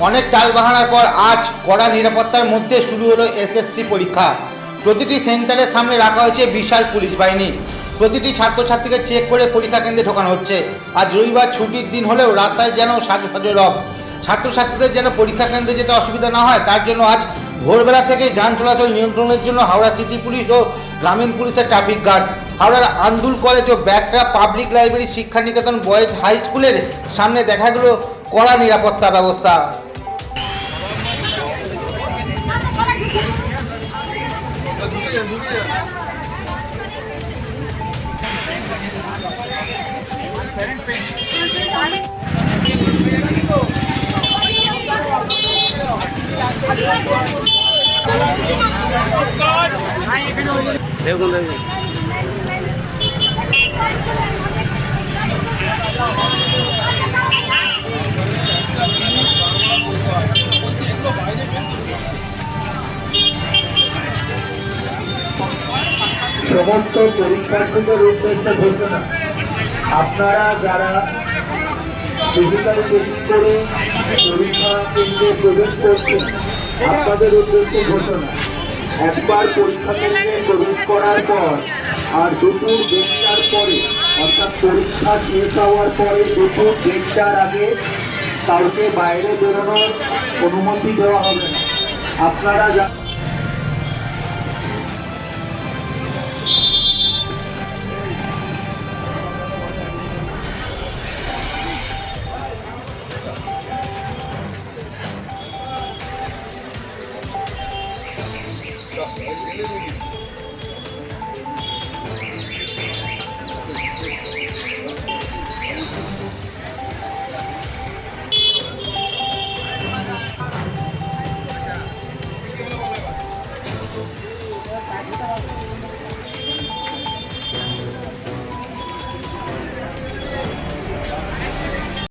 অনেক টাল বাহানার পর আজ কড়া নিরাপত্তার মধ্যে শুরু হলো এসএসসি পরীক্ষা। প্রতিটি সেন্টারের সামনে রাখা হয়েছে বিশাল পুলিশ বাহিনী। প্রতিটি ছাত্রছাত্রীকে চেক করে পরীক্ষা কেন্দ্রে ঢোকানো হচ্ছে। আজ রবিবার ছুটির দিন হলেও রাস্তায় যেন সাজো সাজো রব। ছাত্রছাত্রীদের যেন পরীক্ষা কেন্দ্রে যেতে অসুবিধা না হয়, তার জন্য আজ ভোরবেলা থেকে যান চলাচল নিয়ন্ত্রণের জন্য হাওড়া সিটি পুলিশ ও গ্রামীণ পুলিশের ট্রাফিক গার্ড। হাওড়ার আন্দুল কলেজ ও ব্যাকরা public library Shiksha Niketan boys high স্কুলের সামনে দেখা গেল কড়া নিরাপত্তা ব্যবস্থা। দেখুন দেখুন। সমস্ত পরীক্ষার্থীদের উদ্দেশ্যে ঘোষণা। আপনারা যারা ফিজিক্যাল চেকিং করে পরীক্ষা কেন্দ্রে প্রবেশ করছেন, আপনাদের উদ্দেশ্যে ঘোষণা। একবার পরীক্ষা কেন্দ্রে প্রবেশ করার পর আর দুপুর দেড়টার পরে, অর্থাৎ পরীক্ষা শেষ হওয়ার পরে দুপুর দেড়টার আগে কাউকে বাইরে বেরোনোর অনুমতি দেওয়া হবে না। আপনারা যা